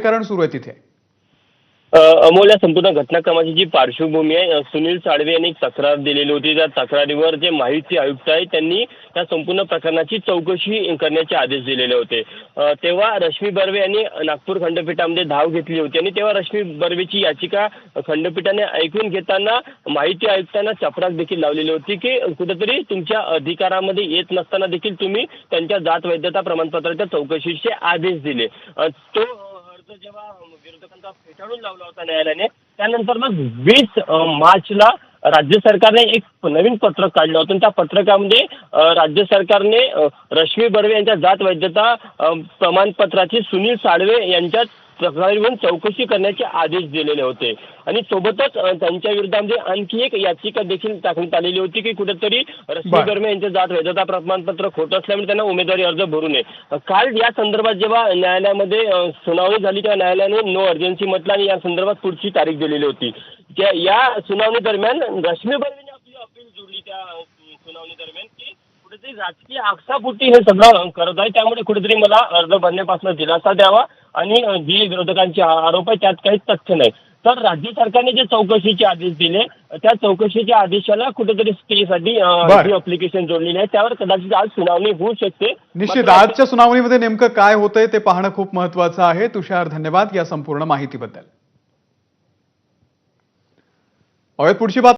कारण सुरू आहे तिथे. अमोल या संपूर्ण घटनाक्रमाची जी पार्श्वभूमी आहे सुनील साळवे यांनी एक तक्रार दिलेली होती. त्या तक्रारीवर जे माहिती आयुक्त आहे त्यांनी त्या संपूर्ण प्रकरणाची चौकशी करण्याचे आदेश दिलेले होते. तेव्हा रश्मी बर्वे यांनी नागपूर खंडपीठामध्ये धाव घेतली होती आणि तेव्हा रश्मी बर्वेची याचिका खंडपीठाने ऐकून घेताना माहिती आयुक्तांना चपराक देखील लावलेली होती की कुठेतरी तुमच्या अधिकारामध्ये येत नसताना देखील तुम्ही त्यांच्या जात वैधता प्रमाणपत्राच्या चौकशीचे आदेश दिले. तो जेव्हा विरोधकांचा फेटाळून लावला होता न्यायालयाने त्यानंतर मग वीस मार्चला राज्य सरकारने एक नवीन पत्रक काढलं होतं. त्या पत्रकामध्ये राज्य सरकारने रश्मी बर्वे यांच्या जात वैधता प्रमाणपत्राची सुनील साळवे यांच्यात तक्रारीवरून चौकशी करण्याचे आदेश दिलेले होते. आणि सोबतच त्यांच्या विरोधामध्ये आणखी एक याचिका देखील टाकण्यात आलेली होती की कुठेतरी रश्मी बरं. बर्वे यांचे जात वैधता प्रमाणपत्र खोटं असल्यामुळे त्यांना उमेदवारी अर्ज भरू नये. काल या संदर्भात जेव्हा न्यायालयामध्ये सुनावणी झाली तेव्हा न्यायालयाने नो अर्जन्सी म्हटलं आणि या संदर्भात पुढची तारीख दिलेली होती. त्या या सुनावणी दरम्यान रश्मी बर्वेने आपली अपील जोडली त्या सुनावणी दरम्यान की कुठेतरी राजकीय आक्षापोटी हे सगळं करत आहे. त्यामुळे कुठेतरी मला अर्ज भरण्यापासून दिलासा द्यावा. आणि जे विरोधकांचे आरोप आहे त्यात काहीच तथ्य नाही. तर राज्य सरकारने जे चौकशीचे आदेश दिले त्या चौकशीच्या आदेशाला कुठेतरी स्टेसाठी. अप्लिकेशन जोडलेली आहे त्यावर कदाचित आज सुनावणी होऊ शकते. निश्चित. आजच्या सुनावणीमध्ये नेमकं काय होतंय ते पाहणं खूप महत्वाचं आहे. तुषार धन्यवाद या संपूर्ण माहितीबद्दल. अवैध पुढची बात